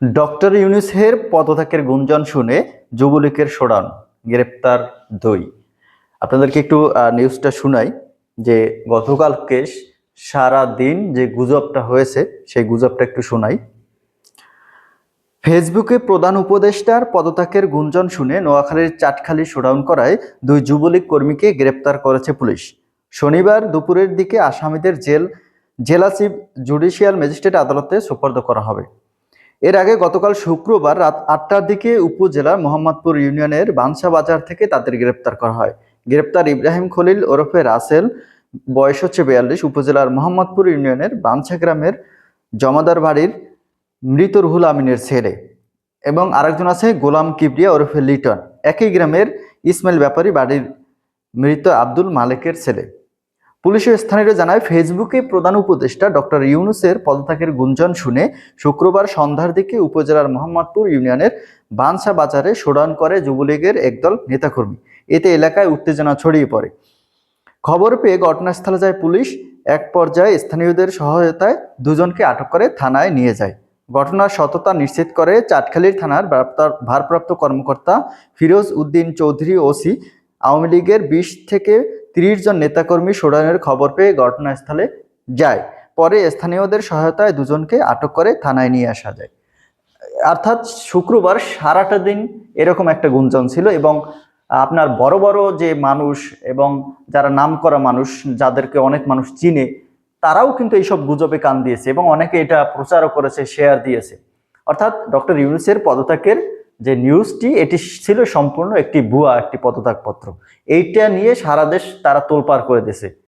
Doctor ইউনুসের পদত্যাগের গুঞ্জন শুনে যুবলীগের সোডান, গ্রেপ্তার দুই। আপনাদেরকে একটু নিউজটা শুনাই যে গতকালকে সারা দিন যে গুজবটা হয়েছে, সেই গুজবটা একটু শোনাই। ফেসবুকে প্রধান উপদেষ্টার পদত্যাগের গুঞ্জন শুনে নোয়াখালীর চাটখালি শোডাউন করায় দুই যুবলীগ কর্মীকে গ্রেপ্তার করেছে পুলিশ। শনিবার দুপুরের দিকে আসামিদের জেল জেলা চিফ জুডিশিয়াল ম্যাজিস্ট্রেট আদালতে সোপর্দ করা হবে। এর আগে গতকাল শুক্রবার রাত আটটার দিকে উপজেলার মোহাম্মদপুর ইউনিয়নের বানসা বাজার থেকে তাদের গ্রেপ্তার করা হয়। গ্রেপ্তার ইব্রাহিম খলিল ওরফে রাসেল, বয়স হচ্ছে বিয়াল্লিশ, উপজেলার মোহাম্মদপুর ইউনিয়নের বানসা গ্রামের জমাদার বাড়ির মৃত রুহুল আমিনের ছেলে এবং আরেকজন আছে গোলাম কিবরিয়া ওরফে লিটন। একই গ্রামের ইসমাইল ব্যাপারী বাড়ির মৃত আব্দুল মালিকের ছেলে। পুলিশের স্থানীয় জানায়, ফেসবুকে প্রধান উপদেষ্টা ডক্টর ইউনুসের পদত্যাগের গুঞ্জন শুনে শুক্রবার সন্ধ্যার দিকে উপজেলার মোহাম্মদপুর ইউনিয়নের বানসা বাজারে শোডাউন করে যুবলীগের একদল নেতাকর্মী। এতে এলাকায় উত্তেজনা ছড়িয়ে পড়ে। খবর পেয়ে ঘটনাস্থলে যায় পুলিশ। এক পর্যায়ে স্থানীয়দের সহায়তায় দুজনকে আটক করে থানায় নিয়ে যায়। ঘটনার সততা নিশ্চিত করে চাটখালীর থানার ভারপ্রাপ্ত কর্মকর্তা ফিরোজ উদ্দিন চৌধুরী ওসি আওয়ামী লীগের বিশ থেকে তিরিশ জন নেতাকর্মী শোডাউনের খবর পেয়ে ঘটনাস্থলে যায়। পরে স্থানীয়দের সহায়তায় দুজনকে আটক করে থানায় নিয়ে আসা যায়। অর্থাৎ শুক্রবার সারাটা দিন এরকম একটা গুঞ্জন ছিল এবং আপনার বড় বড় যে মানুষ এবং যারা নামকরা মানুষ, যাদেরকে অনেক মানুষ চিনে, তারাও কিন্তু এইসব গুজবে কান দিয়েছে এবং অনেকে এটা প্রচারও করেছে শেয়ার দিয়েছে। অর্থাৎ ডক্টর ইউনুসের পদত্যাগের যে নিউজটি এটি ছিল সম্পূর্ণ একটি ভুয়া, একটি পদত্যাগপত্র। এইটা নিয়ে সারা দেশ তারা তোলপাড় করে দিয়েছে।